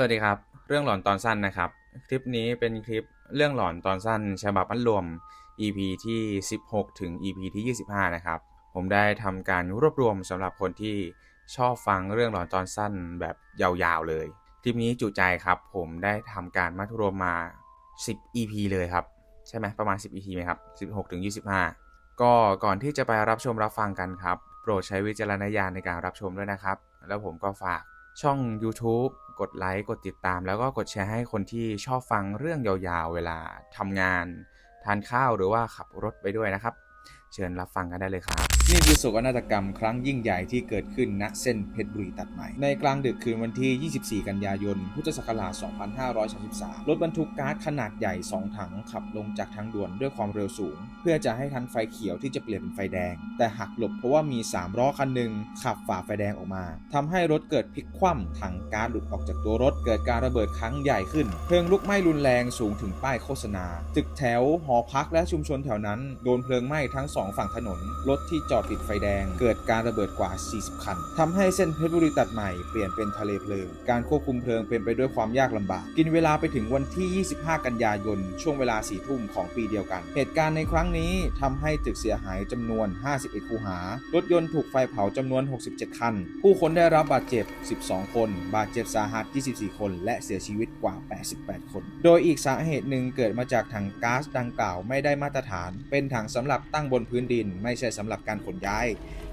สวัสดีครับ เรื่องหลอนตอนสั้นนะครับ คลิปนี้เป็นคลิปเรื่องหลอนตอนสั้น ฉบับอันรวม EP ที่ 16 ถึง EP ที่ 25 นะครับ ผมได้ทำการรวบรวมสำหรับคนที่ชอบฟังเรื่องหลอนตอนสั้นแบบยาวๆเลย คลิปนี้จุใจครับ ผมได้ทำการมัดรวมมา 10 EP เลยครับ ใช่ไหมประมาณ 10 EP ไหมครับ 16 ถึง 25 ก็ก่อนที่จะไปรับชมรับฟังกันครับ โปรดใช้วิจารณญาณในการรับชมด้วยนะครับ แล้วผมก็ฝากช่อง YouTube กดไลค์กดติดตาม แล้วก็กดแชร์ให้คนที่ชอบฟังเรื่องยาวๆ เวลาทำงาน ทานข้าวหรือว่าขับรถไปด้วยนะครับ เชิญรับฟังกันได้เลยครับ นี่คือโศกนาฏกรรมครั้งยิ่งใหญ่ที่เกิดขึ้นณเส้นเพชรบุรีตัดใหม่ ในกลางดึกคืนวันที่ 24 กันยายน พุทธศักราช 2533 รถบรรทุกก๊าซขนาดใหญ่ 2 ถังขับลงจากทางด่วนด้วยความเร็วสูง เพื่อจะให้ทันไฟเขียวที่จะเปลี่ยนเป็นไฟแดง แต่หักหลบเพราะว่ามี 3 ล้อคันหนึ่งขับฝ่าไฟแดงออกมาทำให้รถเกิดพลิกคว่ำถังก๊าซหลุดออกจากตัวรถ เกิดการระเบิดครั้งใหญ่ขึ้น เพลิงลุกไหม้รุนแรงสูงถึงป้ายโฆษณา ตึกแถวหอพักและชุมชนแถวนั้นโดนเพลิงไหม้ทั้งสองฝั่งถนน รถที่จอดติดไฟแดง เกิดการระเบิดกว่า 40 คันทำให้เส้นเพชรบุรีตัดใหม่เปลี่ยนเป็นทะเลเพลิง การควบคุมเพลิงเป็นไปด้วยความยากลำบาก กินเวลาไปถึงวันที่ 25 กันยายน ช่วงเวลา4ทุ่มของปีเดียวกัน เหตุการณ์ในครั้งนี้ทำให้ตึกเสียหายจำนวน 51 คูหา รถยนต์ถูกไฟเผาจำนวน 67 คัน ผู้คนได้รับบาดเจ็บ 12 คน บาดเจ็บสาหัส 24 คน และเสียชีวิตกว่า 88 คน โดยอีกสาเหตุหนึ่งเกิดมาจากถังก๊าซดังกล่าวไม่ได้มาตรฐาน เป็นถังสำหรับตั้งบนพื้นดิน ไม่ใช่สำหรับการขนย้าย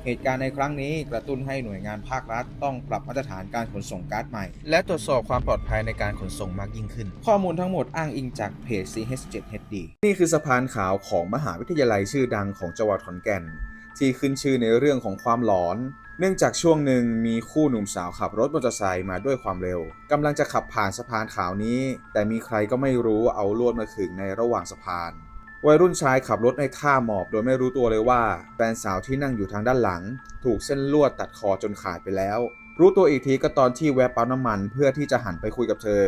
เหตุการณ์ในครั้งนี้กระตุ้นให้หน่วยงานภาครัฐ ต้องปรับมาตรฐานการขนส่งก๊าซใหม่ และตรวจสอบความปลอดภัยในการขนส่งมากยิ่งขึ้น ข้อมูลทั้งหมดอ้างอิงจากเพจ CH7HD นี่คือสะพานขาวของมหาวิทยาลัยชื่อดังของจังหวัดขอนแก่น ที่ขึ้นชื่อในเรื่องของความหลอนเนื่องจากช่วงหนึ่งมีคู่หนุ่มสาวขับรถมอเตอร์ไซค์มาด้วยความเร็วกำลังจะขับผ่านสะพานขาวนี้ แต่มีใครก็ไม่รู้เอาลวดมาขึงในระหว่างสะพาน วัยรุ่นชายขับรถในท่าหมอบ โดยไม่รู้ตัวเลยว่าแฟนสาวที่นั่งอยู่ทางด้านหลัง ถูกเส้นลวดตัดคอจนขาดไปแล้ว รู้ตัวอีกทีก็ตอนที่แวะปั๊มน้ำมันเพื่อที่จะหันไปคุยกับเธอ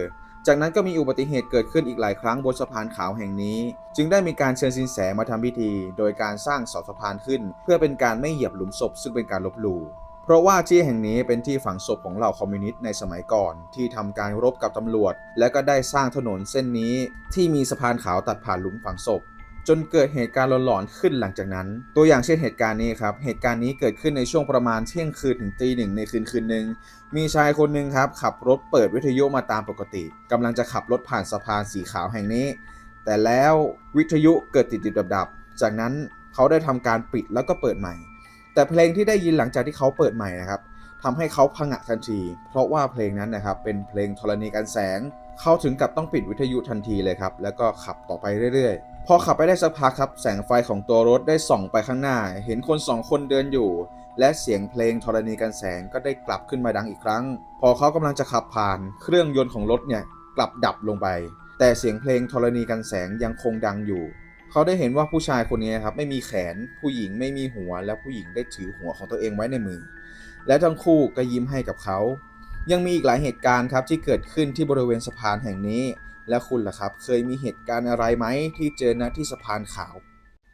จากนั้นก็มีอุบัติเหตุเกิดขึ้นอีกหลายครั้งบนสะพานขาวแห่งนี้ จึงได้มีการเชิญสินแสมาทำพิธี โดยการสร้างเสาสะพานขึ้น เพื่อเป็นการไม่เหยียบหลุมศพซึ่งเป็นการลบหลู่เพราะว่าที่แห่งนี้เป็นที่ฝังศพของเหล่าคอมมิวนิสต์ในสมัยก่อน ที่ทำการรบกับตำรวจ และก็ได้สร้างถนนเส้นนี้ที่มีสะพานขาวตัดผ่านหลุมฝังศพ จนเกิดเหตุการณ์หลอนๆขึ้นหลังจากนั้น ตัวอย่างเช่นเหตุการณ์นี้ครับ เหตุการณ์นี้เกิดขึ้นในช่วงประมาณเที่ยงคืนถึงตีหนึ่งในคืนคืนหนึ่งมีชายคนหนึ่งครับขับรถเปิดวิทยุมาตามปกติกำลังจะขับรถผ่านสะพานสีขาวแห่งนี้ แต่แล้ววิทยุเกิดติดติดดับๆจากนั้นเขาได้ทำการปิดแล้วก็เปิดใหม่ แต่เพลงที่ได้ยินหลังจากที่เขาเปิดใหม่นะครับทำให้เขาพังะทันที เพราะว่าเพลงนั้นนะครับเป็นเพลงธรณีกันแสง เขาถึงกับต้องปิดวิทยุทันทีเลยครับแล้วก็ขับต่อไปเรื่อยๆ พอขับไปได้สักพักครับ แสงไฟของตัวรถได้ส่องไปข้างหน้า เห็นคนสองคนเดินอยู่ และเสียงเพลงธรณีกันแสงก็ได้กลับขึ้นมาดังอีกครั้ง พอเขากำลังจะขับผ่าน เครื่องยนต์ของรถเนี่ยกลับดับลงไป แต่เสียงเพลงธรณีกันแสงยังคงดังอยู่ เขาได้เห็นว่าผู้ชายคนนี้ครับไม่มีแขน ผู้หญิงไม่มีหัว และผู้หญิงได้ถือหัวของตัวเองไว้ในมือ และทั้งคู่ก็ยิ้มให้กับเขา ยังมีอีกหลายเหตุการณ์ครับที่เกิดขึ้นที่บริเวณสะพานแห่งนี้ และคุณล่ะครับ เคยมีเหตุการณ์อะไรไหมที่เจอณที่สะพานขาว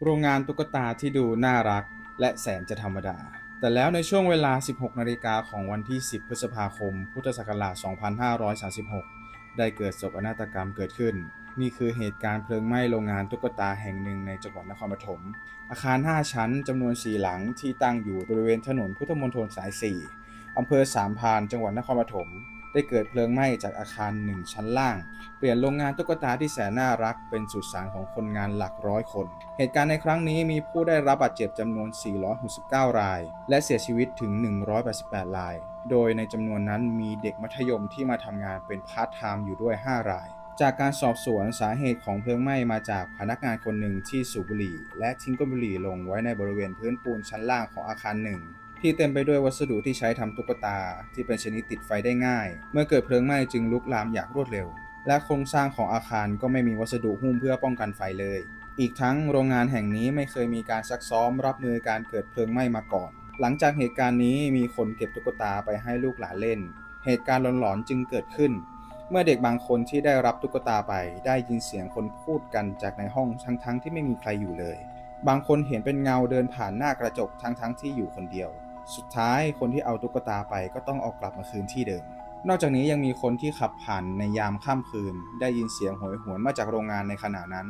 โรงงานตุ๊กตาที่ดูน่ารักและแสนจะธรรมดา แต่แล้วในช่วงเวลา 16 นาฬิกาของวันที่ 10 พฤษภาคม พุทธศักราช 2536 ได้เกิดโศกนาฏกรรมเกิดขึ้น นี่คือเหตุการณ์เพลิงไหม้โรงงานตุ๊กตาแห่งหนึ่งในจังหวัดนครปฐม อาคาร 5 ชั้นจำนวน 4 หลังที่ตั้งอยู่บริเวณถนนพุทธมณฑลสาย 4อำเภอสามพาน จังหวัดนครปฐม ได้เกิดเพลิงไหม้จากอาคาร1ชั้นล่าง เปลี่ยนโรงงานตุ๊กตาที่แสนน่ารักเป็นสุสานของคนงานหลักร้อยคน เหตุการณ์ในครั้งนี้มีผู้ได้รับบาดเจ็บจำนวน 469 ราย และเสียชีวิตถึง 188 ราย โดยในจำนวนนั้นมีเด็กมัธยมที่มาทำงานเป็นพาร์ทไทม์อยู่ด้วย 5 รายจากการสอบสวนสาเหตุของเพลิงไหม้มาจากพนักงานคนหนึ่งที่สูบบุหรี่ และทิ้งก้นบุหรี่ลงไว้ในบริเวณพื้นปูนชั้นล่างของอาคารหนึ่ง ที่เต็มไปด้วยวัสดุที่ใช้ทำตุ๊กตา ที่เป็นชนิดติดไฟได้ง่าย เมื่อเกิดเพลิงไหม้จึงลุกลามอย่างรวดเร็ว และโครงสร้างของอาคารก็ไม่มีวัสดุหุ้มเพื่อป้องกันไฟเลย อีกทั้งโรงงานแห่งนี้ไม่เคยมีการซักซ้อมรับมือการเกิดเพลิงไหม้มาก่อน หลังจากเหตุการณ์นี้มีคนเก็บตุ๊กตาไปให้ลูกหลานเล่น เหตุการณ์หลอนๆจึงเกิดขึ้น เมื่อเด็กบางคนที่ได้รับตุ๊กตาไปได้ยินเสียงคนพูดกันจากในห้องทั้งๆที่ไม่มีใครอยู่เลย บางคนเห็นเป็นเงาเดินผ่านหน้ากระจกทั้งๆที่อยู่คนเดียว สุดท้ายคนที่เอาตุ๊กตาไปก็ต้องเอากลับมาคืนที่เดิม นอกจากนี้ยังมีคนที่ขับผ่านในยามค่ำคืน ได้ยินเสียงโหยหวนมาจากโรงงานในขณะนั้น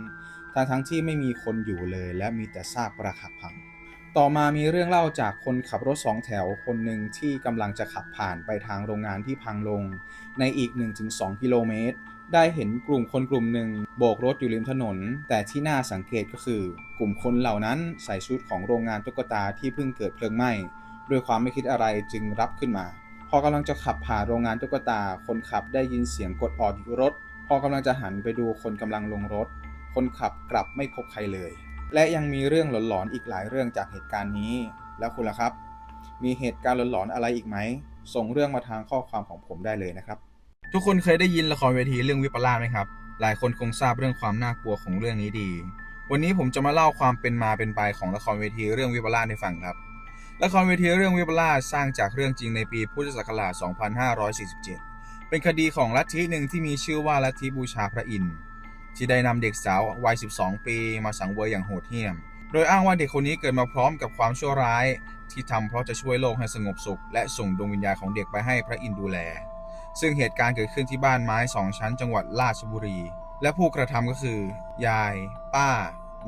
ทั้งทั้งที่ไม่มีคนอยู่เลยและมีแต่ซากปรักหักพัง ต่อมามีเรื่องเล่าจากคนขับรถสองแถวคนหนึ่งที่กำลังจะขับผ่านไปทางโรงงานที่พังลง ในอีก 1-2 กิโลเมตรได้เห็นกลุ่มคนกลุ่มหนึ่งโบกรถอยู่ริมถนน แต่ที่น่าสังเกตก็คือ กลุ่มคนเหล่านั้นใส่ชุดของโรงงานตุ๊กตาที่เพิ่งเกิดเพลิงไหม้ ด้วยความไม่คิดอะไรจึงรับขึ้นมา พอกำลังจะขับผ่านโรงงานตุ๊กตา คนขับได้ยินเสียงกดออดอยู่รถ พอกำลังจะหันไปดูคนกำลังลงรถ คนขับกลับไม่พบใครเลย และยังมีเรื่องหลอนๆอีกหลายเรื่องจากเหตุการณ์นี้ แล้วคุณล่ะครับ มีเหตุการณ์หลอนๆอะไรอีกไหม ส่งเรื่องมาทางข้อความของผมได้เลยนะครับ ทุกคนเคยได้ยินละครเวทีเรื่องวิปลาสไหมครับ หลายคนคงทราบเรื่องความน่ากลัวของเรื่องนี้ดี วันนี้ผมจะมาเล่าความเป็นมาเป็นไปของละครเวทีเรื่องวิปลาสให้ฟังครับ ละครเวทีเรื่องวิปลาสสร้างจากเรื่องจริงในปีพุทธศักราช 2547 เป็นคดีของลัทธิหนึ่งที่มีชื่อว่าลัทธิบูชาพระอินทร์ที่ได้นำเด็กสาววัย 12 ปีมาสังเวยอย่างโหดเหี้ยม โดยอ้างว่าเด็กคนนี้เกิดมาพร้อมกับความชั่วร้าย ที่ทำเพราะจะช่วยโลกให้สงบสุข และส่งดวงวิญญาณของเด็กไปให้พระอินทร์ดูแล ซึ่งเหตุการณ์เกิดขึ้นที่บ้านไม้สองชั้นจังหวัดราชบุรี และผู้กระทำก็คือ ยาย ป้า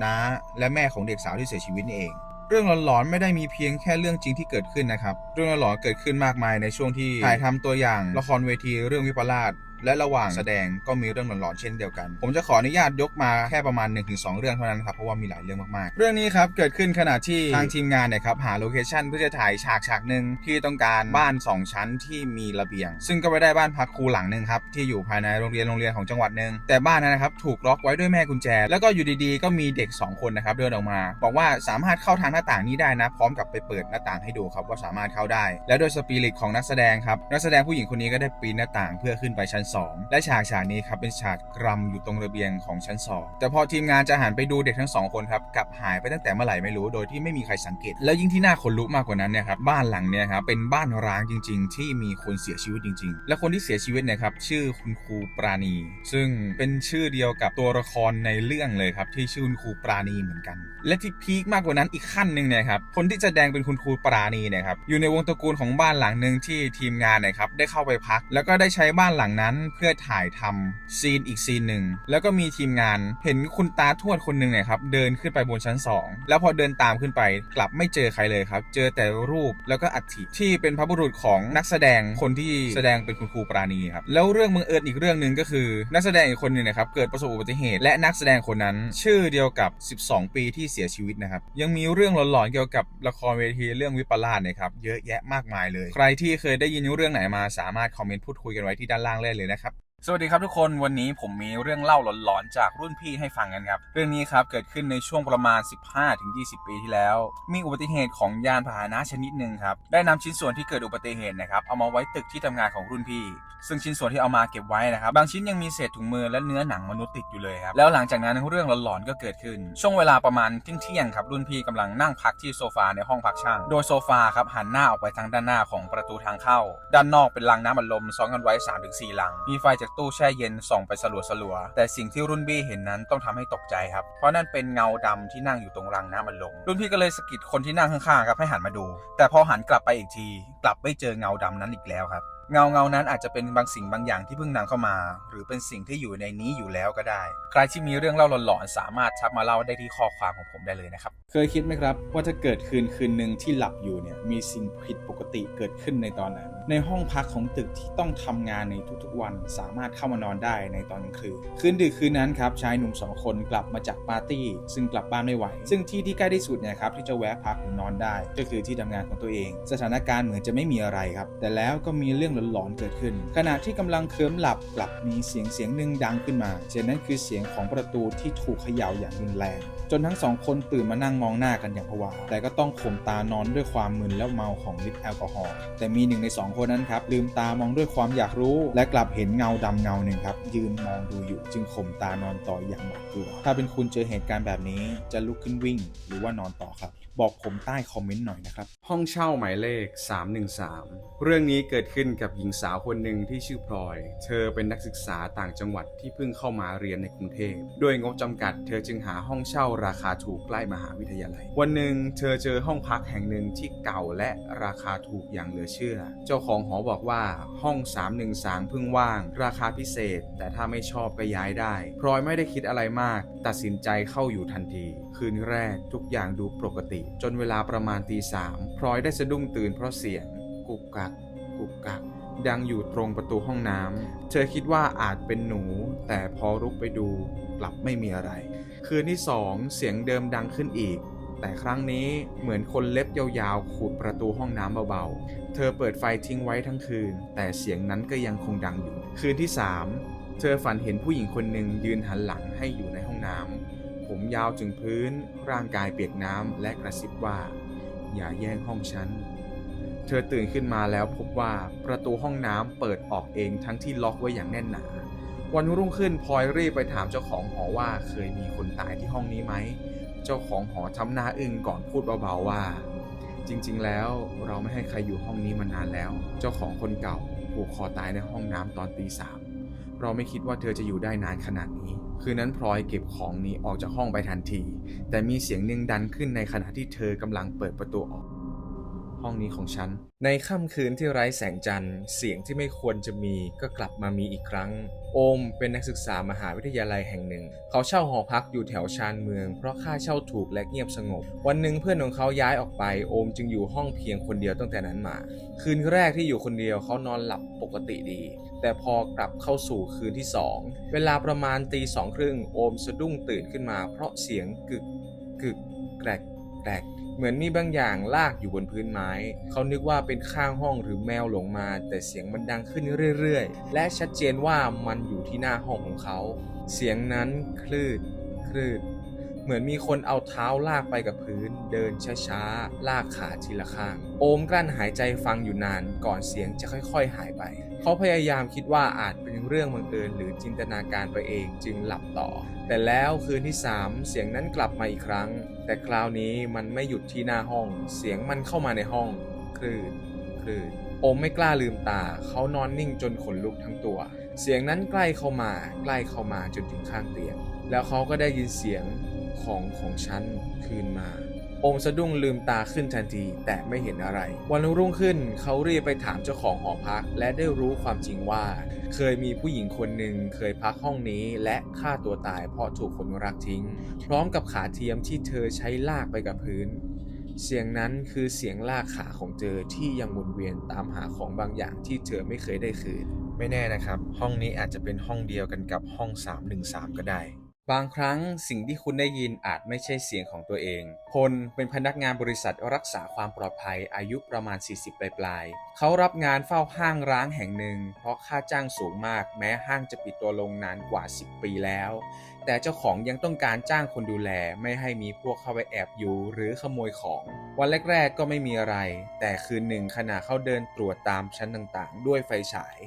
น้า และแม่ของเด็กสาวที่เสียชีวิตนี่เอง เรื่องหลอนๆไม่ได้มีเพียงแค่เรื่องจริงที่เกิดขึ้นนะครับ เรื่องหลอนๆเกิดขึ้นมากมายในช่วงที่ถ่ายทำตัวอย่างละครเวทีเรื่องวิปลาส และระหว่างแสดงก็มีเรื่องหลอนๆเช่นเดียวกัน ผมจะขออนุญาตยกมาแค่ประมาณ 1-2 เรื่องเท่านั้นครับเพราะว่ามีหลายเรื่องมากๆ เรื่องนี้ครับเกิดขึ้นขณะที่ทางทีมงานเนี่ยครับหาโลเคชั่นเพื่อจะถ่ายฉากฉากหนึ่งที่ต้องการบ้าน 2 ชั้นที่มีระเบียง ซึ่งก็ไปได้บ้านพักครูหลังหนึ่งครับที่อยู่ภายในโรงเรียนโรงเรียนของจังหวัดหนึ่งแต่บ้านนั้นนะครับถูกล็อกไว้ด้วยแม่กุญแจ แล้วก็อยู่ดีๆ ก็มีเด็ก 2 คนนะครับเดินออกมา บอกว่าสามารถเข้าทางหน้าต่างนี้ได้นะ พร้อมกับไปเปิดหน้าต่างให้ดูครับว่าสามารถเข้าได้ และโดยสปิริตของนักแสดงครับนักแสดงผู้หญิงคนนี้ก็ได้ปีนหน้าต่างเพื่อขึ้นไปชั้น2 และฉากฉากนี้ครับเป็นฉากกรำอยู่ตรงระเบียงของชั้น 2 แต่พอทีมงานจะหันไปดูเด็กทั้งสองคนครับกลับหายไปตั้งแต่เมื่อไหร่ไม่รู้โดยที่ไม่มีใครสังเกต แล้วยิ่งที่น่าขนลุกมากกว่านั้นเนี่ยครับบ้านหลังเนี่ยครับเป็นบ้านร้างจริง ๆ ที่มีคนเสียชีวิตจริง ๆ และคนที่เสียชีวิตเนะครับชื่อคุณครูปราณี ซึ่งเป็นชื่อเดียวกับตัวละครในเรื่องเลยครับที่ชื่อคุณครูปราณีเหมือนกัน และที่พีคมากกว่านั้นอีกขั้นหนึ่งเนี่ยครับคนที่แสดงเป็นคุณครูปราณีเนี่ยครับอยู่ในวงตระกูลของบ้านหลังหนึ่งที่ทีมงานนี่ยครับได้เข้าไปพัก แล้วก็ได้ใช้บ้านหลังนั้นเพื่อถ่ายทำซีนอีกซีนหนึ่งแล้วก็มีทีมงานเห็นคุณตาทวดคนหนึ่งเนี่ยครับเดินขึ้นไปบนชั้น 2 แล้วพอเดินตามขึ้นไปกลับไม่เจอใครเลยครับ เจอแต่รูปแล้วก็อัฐิที่เป็นพระบุรุษของนักแสดงคนที่แสดงเป็นคุณครูปราณีครับแล้วเรื่องบังเอิญอีกเรื่องหนึ่งก็คือ นักแสดงอีกคนหนึ่งนะครับเกิดประสบอุบัติเหตุ และนักแสดงคนนั้น ชื่อเดียวกับ 12 ปีที่เสียชีวิตนะครับยังมีเรื่องหลอนๆเกี่ยวกับละครเวทีเรื่องวิปลาสนะครับเยอะแยะมากมายเลย ใครที่เคยได้ยินเรื่องไหนมาสามารถคอมเมนต์พูดคุยกันไว้ที่ด้านล่างได้เลยนะครับ สวัสดีครับทุกคนวันนี้ผมมีเรื่องเล่าหลอนๆจากรุ่นพี่ให้ฟังกันครับ เรื่องนี้ครับเกิดขึ้นในช่วงประมาณ 15-20 ปีที่แล้ว มีอุบัติเหตุของยานพาหนะชนิดหนึ่งครับได้นำชิ้นส่วนที่เกิดอุบัติเหตุนะครับเอามาไว้ตึกที่ทำงานของรุ่นพี่ ซึ่งชิ้นส่วนที่เอามาเก็บไว้นะครับบางชิ้นยังมีเศษถุงมือและเนื้อหนังมนุษย์ติดอยู่เลยครับแล้วหลังจากนั้นเรื่องหลอนๆก็เกิดขึ้น ช่วงเวลาประมาณเที่ยงครับรุ่นพี่กำลังนั่งพักที่โซฟาในห้องพักช่าง โดยโซฟาครับหันหน้าออกไปทางด้านหน้าของประตูทางเข้า ด้านนอกเป็นรังน้ำอัดลมซ้อนกันไว้3-4ลังมีไฟจากตู้แช่เย็นส่องไปสลัวสลัวๆแต่สิ่งที่รุ่นบี้เห็นนั้นต้องทำให้ตกใจครับ เพราะนั่นเป็นเงาดำที่นั่งอยู่ตรงรังน้ำมันลง รุ่นพี่ก็เลยสะกิดคนที่นั่งข้างๆครับให้หันมาดู แต่พอหันกลับไปอีกที กลับไม่เจอเงาดำนั้นอีกแล้วครับ เงาเงานั้นอาจจะเป็นบางสิ่งบางอย่างที่เพิ่งนำเข้ามา หรือเป็นสิ่งที่อยู่ในนี้อยู่แล้วก็ได้ ใครที่มีเรื่องเล่าหลอนๆสามารถทักมาเล่าได้ที่ข้อความของผมได้เลยนะครับ เคยคิดไหมครับ ว่าถ้าเกิดคืนคืนหนึ่งที่หลับอยู่เนี่ยมีสิ่งผิดปกติเกิดขึ้นในตอนนั้น ในห้องพักของตึกที่ต้องทำงานในทุกๆวัน สามารถเข้ามานอนได้ในตอนกลางคืนคืนดึกคืนนั้นครับชายหนุ่มสองคนกลับมาจากปาร์ตี้ ซึ่งกลับบ้านไม่ไหว ซึ่งที่ที่ใกล้ที่สุดเนี่ยครับที่จะแวะพักหรือนอนได้ ก็คือที่ทำงานของตัวเอง สถานการณ์เหมือนจะไม่มีอะไรครับแต่แล้วก็มีเรื่องหลอนๆเกิดขึ้น ขณะที่กำลังเคลิ้มหลับกลับมีเสียงเสียงหนึ่งดังขึ้นมา เสียงนั้นคือเสียงของประตูที่ถูกเขย่าอย่างรุนแรง จนทั้งสองคนตื่นมานั่งมองหน้ากันอย่างผวา แต่ก็ต้องข่มตานอนด้วยความมึนและเมาของฤทธิ์แอลกอฮอล์ แต่มีหนึ่งในสองคนนั้นครับลืมตามองด้วยความอยากรู้ และกลับเห็นเงาดำเงาหนึ่งครับยืนมองดูอยู่ จึงข่มตานอนต่ออย่างหวาดกลัว ถ้าเป็นคุณเจอเหตุการณ์แบบนี้จะลุกขึ้นวิ่ง หรือว่านอนต่อครับ บอกผมใต้คอมเมนต์หน่อยนะครับ ห้องเช่าหมายเลข 313 เรื่องนี้เกิดขึ้นกับหญิงสาวคนหนึ่งที่ชื่อพลอย เธอเป็นนักศึกษาต่างจังหวัดที่เพิ่งเข้ามาเรียนในกรุงเทพด้วยงบจำกัด เธอจึงหาห้องเช่าราคาถูกใกล้มหาวิทยาลัย วันหนึ่งเธอเจอห้องพักแห่งหนึ่งที่เก่าและราคาถูกอย่างเหลือเชื่อ เจ้าของหอบอกว่าห้อง 313 เพิ่งว่าง ราคาพิเศษ แต่ถ้าไม่ชอบก็ย้ายได้พลอยไม่ได้คิดอะไรมาก ตัดสินใจเข้าอยู่ทันที คืนแรกทุกอย่างดูปกติ จนเวลาประมาณตีสามพลอยได้สะดุ้งตื่นเพราะเสียง กุกกัก กุกกัก ดังอยู่ตรงประตูห้องน้ำเธอคิดว่าอาจเป็นหนู แต่พอรุกไปดูกลับไม่มีอะไร คืนที่สองเสียงเดิมดังขึ้นอีก แต่ครั้งนี้เหมือนคนเล็บยาวๆขูดประตูห้องน้ำเบาๆ เธอเปิดไฟทิ้งไว้ทั้งคืน แต่เสียงนั้นก็ยังคงดังอยู่ คืนที่สามเธอฝันเห็นผู้หญิงคนหนึ่งยืนหันหลังให้อยู่ในห้องน้ำ ผมยาวถึงพื้น ร่างกายเปียกน้ำและกระซิบว่า อย่าแย่งห้องฉัน เธอตื่นขึ้นมาแล้วพบว่าประตูห้องน้ำเปิดออกเองทั้งที่ล็อกไว้อย่างแน่นหนา วันรุ่งขึ้นพลอยรีบไปถามเจ้าของหอว่าเคยมีคนตายที่ห้องนี้ไหม เจ้าของหอทำหน้าอึ้งก่อนพูดเบาๆว่า จริง ๆ แล้วเราไม่ให้ใครอยู่ห้องนี้มานานแล้ว เจ้าของคนเก่าผูกคอตายในห้องน้ำตอนตีสามเราไม่คิดว่าเธอจะอยู่ได้นานขนาดนี้ คืนนั้นพลอยเก็บของหนีออกจากห้องไปทันที แต่มีเสียงหนึ่งดันขึ้นในขณะที่เธอกำลังเปิดประตูออก ห้องนี้ของฉัน ในค่ำคืนที่ไร้แสงจันทร์ เสียงที่ไม่ควรจะมีก็กลับมามีอีกครั้ง โอมเป็นนักศึกษามหาวิทยาลัยแห่งหนึ่ง เขาเช่าหอพักอยู่แถวชานเมือง เพราะค่าเช่าถูกและเงียบสงบ วันหนึ่งเพื่อนของเขาย้ายออกไป โอมจึงอยู่ห้องเพียงคนเดียวตั้งแต่นั้นมา คืนแรกที่อยู่คนเดียวเขานอนหลับปกติดี แต่พอกลับเข้าสู่คืนที่สองเวลาประมาณตีสองครึ่งโอมสะดุ้งตื่นขึ้นมา เพราะเสียงกึกกึกแกรกแกรก เหมือนมีบางอย่างลากอยู่บนพื้นไม้ เขานึกว่าเป็นข้างห้องหรือแมวหลงมา แต่เสียงมันดังขึ้นเรื่อยๆ และชัดเจนว่ามันอยู่ที่หน้าห้องของเขา เสียงนั้นคลืดคลืด เหมือนมีคนเอาเท้าลากไปกับพื้น เดินช้าๆ ลากขาทีละข้าง โอมกลั้นหายใจฟังอยู่นานก่อนเสียงจะค่อยๆ หายไป เขาพยายามคิดว่าอาจเป็นเรื่องบังเอิญหรือจินตนาการไปเองจึงหลับต่อ แต่แล้วคืนที่ 3 เสียงนั้นกลับมาอีกครั้ง แต่คราวนี้มันไม่หยุดที่หน้าห้อง เสียงมันเข้ามาในห้องคลื่นคลื่นโอมไม่กล้าลืมตา เขานอนนิ่งจนขนลุกทั้งตัว เสียงนั้นใกล้เข้ามา ใกล้เข้ามาจนถึงข้างเตียง แล้วเขาก็ได้ยินเสียง ของของฉันคืนมา อมสะดุ้งลืมตาขึ้นทันทีแต่ไม่เห็นอะไร วันรุ่งขึ้นเขารีบไปถามเจ้าของหอพัก และได้รู้ความจริงว่า เคยมีผู้หญิงคนหนึ่งเคยพักห้องนี้และฆ่าตัวตายเพราะถูกคนรักทิ้ง พร้อมกับขาเทียมที่เธอใช้ลากไปกับพื้นเสียงนั้นคือเสียงลากขาของเธอที่ยังวนเวียนตามหาของบางอย่างที่เธอไม่เคยได้คืน ไม่แน่นะครับ ห้องนี้อาจจะเป็นห้องเดียวกันกับห้อง 313 ก็ได้ บางครั้งสิ่งที่คุณได้ยินอาจไม่ใช่เสียงของตัวเองพลเป็นพนักงานบริษัทรักษาความปลอดภัยอายุประมาณ 40 ปลายปลายๆเขารับงานเฝ้าห้างร้างแห่งหนึ่ง เพราะค่าจ้างสูงมาก แม้ห้างจะปิดตัวลงนานกว่า 10 ปีแล้ว แต่เจ้าของยังต้องการจ้างคนดูแลไม่ให้มีพวกเข้าไปแอบอยู่หรือขโมยของ วันแรกๆก็ไม่มีอะไร แต่คืนหนึ่งขณะเขาเดินตรวจตามชั้นต่างๆ ด้วยไฟฉาย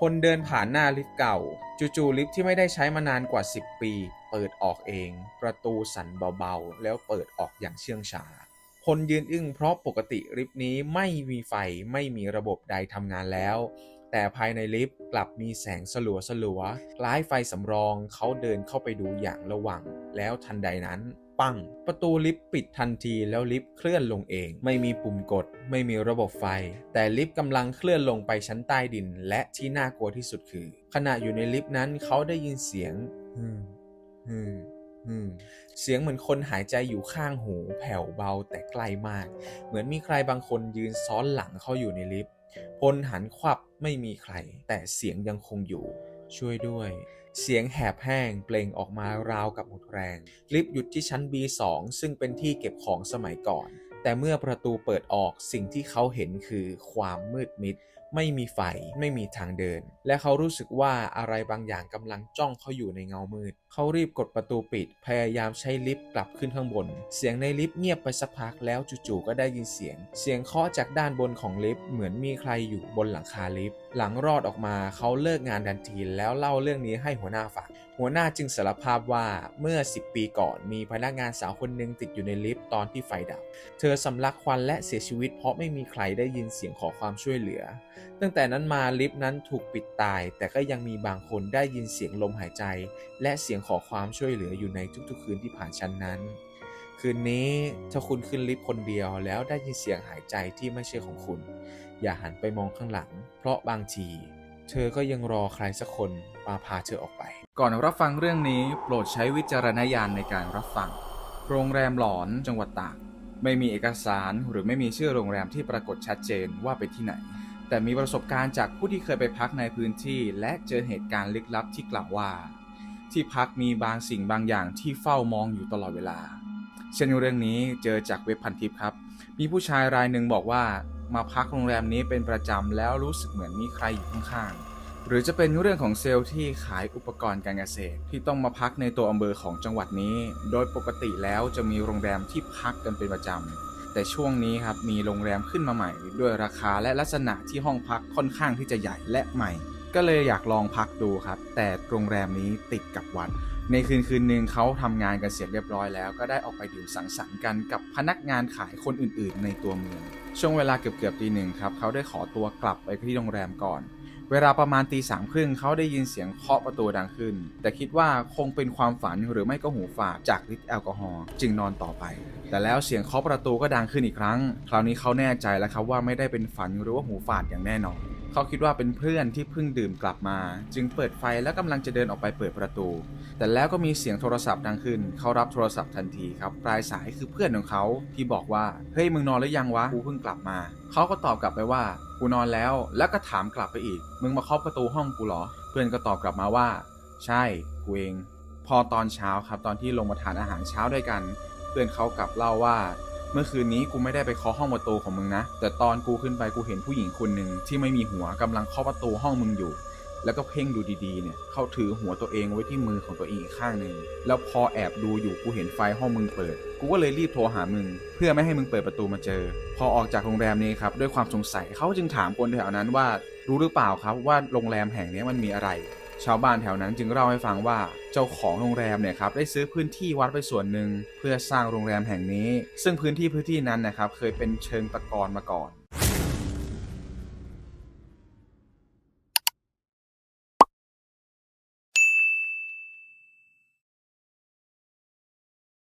คนเดินผ่านหน้าลิฟต์เก่า จู่ๆลิฟต์ที่ไม่ได้ใช้มานานกว่า 10 ปี เปิดออกเอง ประตูสั่นเบาๆ แล้วเปิดออกอย่างเชื่องช้า คนยืนอึ้งเพราะปกติลิฟต์นี้ไม่มีไฟไม่มีระบบใดทำงานแล้ว แต่ภายในลิฟต์กลับมีแสงสลัวสลัวๆคล้ายไฟสำรองเขาเดินเข้าไปดูอย่างระวัง แล้วทันใดนั้นปังประตูลิฟต์ปิดทันทีแล้วลิฟต์เคลื่อนลงเอง ไม่มีปุ่มกด ไม่มีระบบไฟ แต่ลิฟต์กำลังเคลื่อนลงไปชั้นใต้ดิน และที่น่ากลัวที่สุดคือ ขณะอยู่ในลิฟต์นั้นเขาได้ยินเสียงฮึม ฮึมฮึมเสียงเหมือนคนหายใจอยู่ข้างหูแผ่วเบาแต่ไกลมาก เหมือนมีใครบางคนยืนซ้อนหลังเขาอยู่ในลิฟต์พลหันควับไม่มีใคร แต่เสียงยังคงอยู่ ช่วยด้วย เสียงแหบแห้งเปล่งออกมาราวกับหมดแรง ลิฟต์หยุดที่ชั้น B2 ซึ่งเป็นที่เก็บของสมัยก่อน แต่เมื่อประตูเปิดออกสิ่งที่เขาเห็นคือความมืดมิด ไม่มีไฟ ไม่มีทางเดิน และเขารู้สึกว่าอะไรบางอย่างกำลังจ้องเขาอยู่ในเงามืด เขารีบกดประตูปิด พยายามใช้ลิฟต์กลับขึ้นข้างบน เสียงในลิฟต์เงียบไปสักพักแล้วจู่ๆก็ได้ยินเสียง เสียงเคาะจากด้านบนของลิฟต์เหมือนมีใครอยู่บนหลังคาลิฟต์ หลังรอดออกมาเขาเลิกงานทันทีแล้วเล่าเรื่องนี้ให้หัวหน้าฟัง หัวหน้าจึงสารภาพว่าเมื่อ 10 ปีก่อนมีพนักงานสาวคนหนึ่งติดอยู่ในลิฟต์ตอนที่ไฟดับ เธอสำลักควันและเสียชีวิตเพราะไม่มีใครได้ยินเสียงขอความช่วยเหลือ ตั้งแต่นั้นมาลิฟต์นั้นถูกปิดตาย แต่ก็ยังมีบางคนได้ยินเสียงลมหายใจ และเสียงขอความช่วยเหลืออยู่ในทุกๆ คืนที่ผ่านชั้นนั้น คืนนี้ถ้าคุณขึ้นลิฟต์คนเดียวแล้วได้ยินเสียงหายใจที่ไม่ใช่ของคุณ อย่าหันไปมองข้างหลัง เพราะบางที เธอก็ยังรอใครสักคนมาพาเธอออกไป ก่อนรับฟังเรื่องนี้โปรดใช้วิจารณญาณในการรับฟัง โรงแรมหลอนจังหวัดตาก ไม่มีเอกสารหรือไม่มีชื่อโรงแรมที่ปรากฏชัดเจนว่าเป็นที่ไหน แต่มีประสบการณ์จากผู้ที่เคยไปพักในพื้นที่ และเจอเหตุการณ์ลึกลับที่กล่าวว่า ที่พักมีบางสิ่งบางอย่างที่เฝ้ามองอยู่ตลอดเวลา เช่นเรื่องนี้เจอจากเว็บพันทิปครับ มีผู้ชายรายหนึ่งบอกว่า มาพักโรงแรมนี้เป็นประจำแล้วรู้สึกเหมือนมีใครอยู่ข้างๆ หรือจะเป็นเรื่องของเซลล์ที่ขายอุปกรณ์การเกษตร ที่ต้องมาพักในตัวอำเภอของจังหวัดนี้ โดยปกติแล้วจะมีโรงแรมที่พักกันเป็นประจำ แต่ช่วงนี้ครับมีโรงแรมขึ้นมาใหม่ ด้วยราคาและลักษณะที่ห้องพักค่อนข้างที่จะใหญ่และใหม่ ก็เลยอยากลองพักดูครับ แต่โรงแรมนี้ติดกับวัด ในคืนคืนหนึ่งเขาทำงานกันเสร็จเรียบร้อยแล้ว ก็ได้ออกไปดื่มสังสรรค์กันกับพนักงานขายคนอื่น ๆ ในตัวเมือง ช่วงเวลาเกือบๆตีหนึ่งครับเขาได้ขอตัวกลับไปที่โรงแรมก่อน เวลาประมาณตีสามครึ่งเขาได้ยินเสียงเคาะประตูดังขึ้น แต่คิดว่าคงเป็นความฝันหรือไม่ก็หูฝาดจากฤทธิ์แอลกอฮอล์จึงนอนต่อไป แต่แล้วเสียงเคาะประตูก็ดังขึ้นอีกครั้ง คราวนี้เขาแน่ใจแล้วครับว่าไม่ได้เป็นฝันหรือว่าหูฝาดอย่างแน่นอน เขาคิดว่าเป็นเพื่อนที่เพิ่งดื่มกลับมา จึงเปิดไฟและกำลังจะเดินออกไปเปิดประตู แต่แล้วก็มีเสียงโทรศัพท์ดังขึ้น เขารับโทรศัพท์ทันทีครับปลายสายคือเพื่อนของเขาที่บอกว่าเฮ้ยมึงนอนหรือยังวะกูเพิ่งกลับมา เขาก็ตอบกลับไปว่ากูนอนแล้ว แล้วก็ถามกลับไปอีก มึงมาเคาะประตูห้องกูเหรอ เพื่อนก็ตอบกลับมาว่า ใช่กูเอง พอตอนเช้าครับตอนที่ลงมาทานอาหารเช้าด้วยกัน เพื่อนเขากลับเล่าว่า เมื่อคืนนี้กูไม่ได้ไปเคาะห้องประตูของมึงนะ แต่ตอนกูขึ้นไปกูเห็นผู้หญิงคนหนึ่งที่ไม่มีหัวกำลังเคาะประตูห้องมึงอยู่ แล้วก็เพ่งดูดีๆเนี่ยเขาถือหัวตัวเองไว้ที่มือของตัวเองอีกข้างหนึ่งแล้วพอแอบดูอยู่กูเห็นไฟห้องมึงเปิด กูก็เลยรีบโทรหามึง เพื่อไม่ให้มึงเปิดประตูมาเจอ พอออกจากโรงแรมนี้ครับด้วยความสงสัยเขาจึงถามคนแถวนั้นว่า รู้หรือเปล่าครับว่าโรงแรมแห่งนี้มันมีอะไร ชาวบ้านแถวนั้นจึงเล่าให้ฟังว่าเจ้าของโรงแรมเนี่ยครับได้ซื้อพื้นที่วัดไปส่วนหนึ่งเพื่อสร้างโรงแรมแห่งนี้ ซึ่งพื้นที่พื้นที่นั้นนะครับเคยเป็นเชิงตะกอนมาก่อน